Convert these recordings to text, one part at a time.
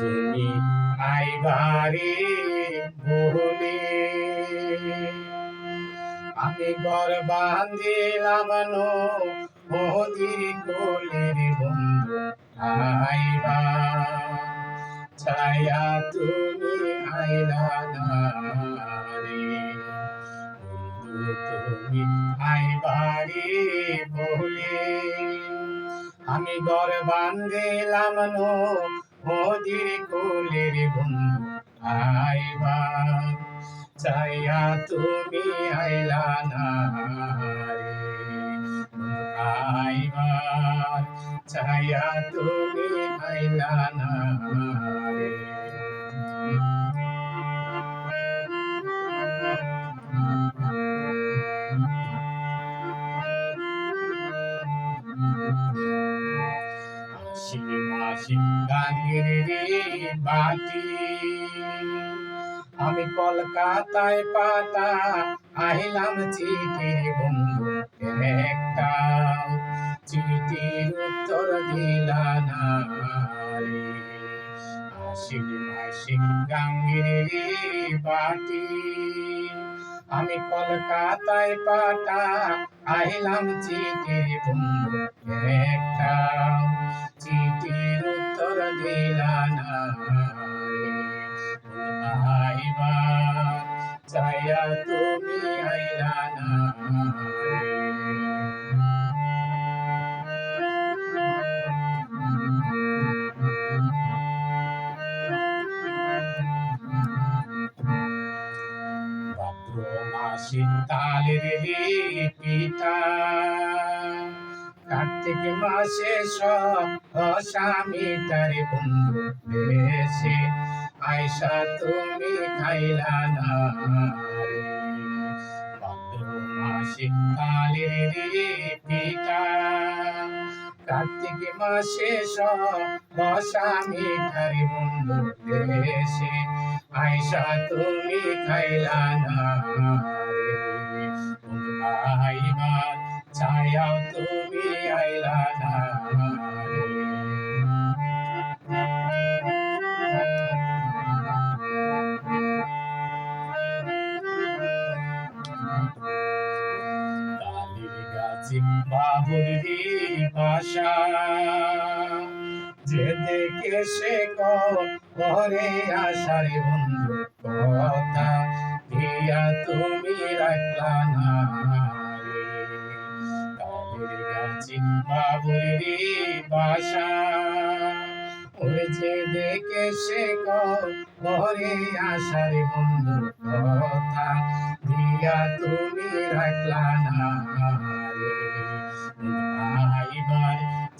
তুমি আইবারে বলে আমি ঘর বান্ধিলাম নো মোদির কোলের বন্ধু আইবা। ছায়া তুমি আইলা না তুমি আইবারে বলে আমি ঘর বান্ধিলাম নো মোদির কোলের বন্ধু আইবা। চাইয়া তুমি আইলা না রে আইবার চাইয়া তুমি আইলা না আশি গাঙ্গের বাটি আমি কলকাতায় পাতা, আহিলাম চিঠির বন্ধু একটা। চিঠির উত্তর দিলা না আশিক বাটি আমি কলকাতায় পাতা, আহিলাম চিঠির বন্ধু তুমি আইলা না। রে ভাদ্র মাসে তালের রে পিঠা কার্তিক মাসে সব তার বন্ধু দেশে আয়সা তুমি খাইলা না। মাসে তালের রে পিঠা কার্তিক মাসে সব অস্বামী তার বন্ধু দেশে আয়সা তুমি খাইলা না ছায়া তুমি আইলা না গাছে বাবুর রে বাসা যে দেখে সে করে আশার বন্ধু কথা। দিয়া তুমি রাখলা না রে। তালির রে বাসা ওই যে দেখে সে করে আশার বন্ধু কথা। দিয়া তুমি রাখলা না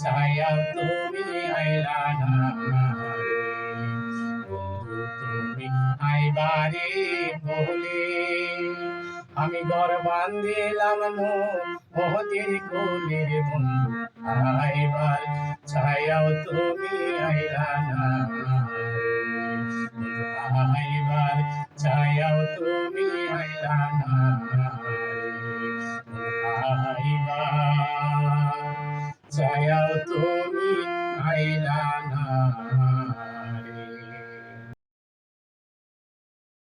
ছায়া তুমি আইলা না তুমি আইবারে বলে আমি ঘর বান্ধিলাম মোহতির কোলের বন্ধু, আইবার ছায়াও তুমি আইলা না, আইবার। ছায়াও তুমি আইলা না বাঁচায়াও তুমি আইলা